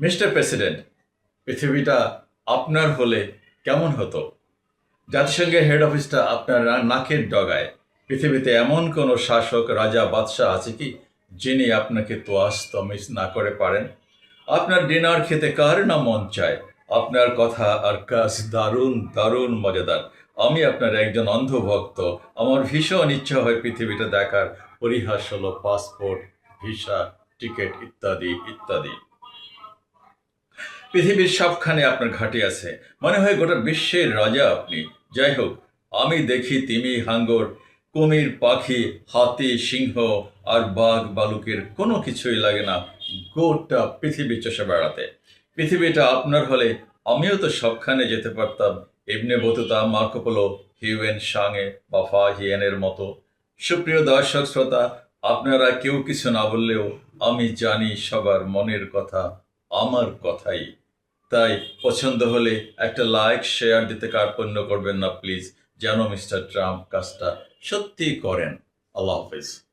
Mister president, পৃথিবীটা আপনার হলে কেমন হতো? জাতিসংঘের হেড অফিসটা আপনার নাকের ডগায়। পৃথিবীতে এমন কোনো শাসক, রাজা, বাদশাহ আছে কি, যিনি আপনাকে তোয়াজ তমিজ না করে পারেন? আপনার ডিনার খেতে কার না মন চায়? আপনার কথা আর কাজ দারুণ দারুণ মজাদার। আমি আপনার একজন অন্ধভক্ত। আমার ভীষণ ইচ্ছা হয় পৃথিবীটা দেখার। পরিহাস হলো পাসপোর্ট, ভিসা, টিকিট ইত্যাদি ইত্যাদি। পৃথিবীর সবখানে আপনার ঘাঁটি আছে। মনে হয় গোটা বিশ্বের রাজা আপনি। যাই হোক, আমি দেখি তিমি, হাঙ্গর, কুমির, পাখি, হাতি, সিংহ আর বাঘ, বালুকের কোনো কিছুই লাগে না গোটা পৃথিবী চষে বেড়াতে। পৃথিবীটা আপনার হলে আমিও তো সবখানে যেতে পারতাম। এমনি বতুতা, মার্কোপোলো, হিউয়েন, সাঙে বা ফা হিয়েনের মতো। সুপ্রিয় দর্শক, শ্রোতা, আপনারা কেউ কিছু না বললেও আমি জানি সবার মনের কথা। আমার কথাই। তাই পছন্দ হলে একটা লাইক শেয়ার দিতে কার্পণ্য করবেন না প্লিজ যেন মিস্টার ট্রাম্প কাজটা সত্যিই করেন। আল্লাহ হাফিজ।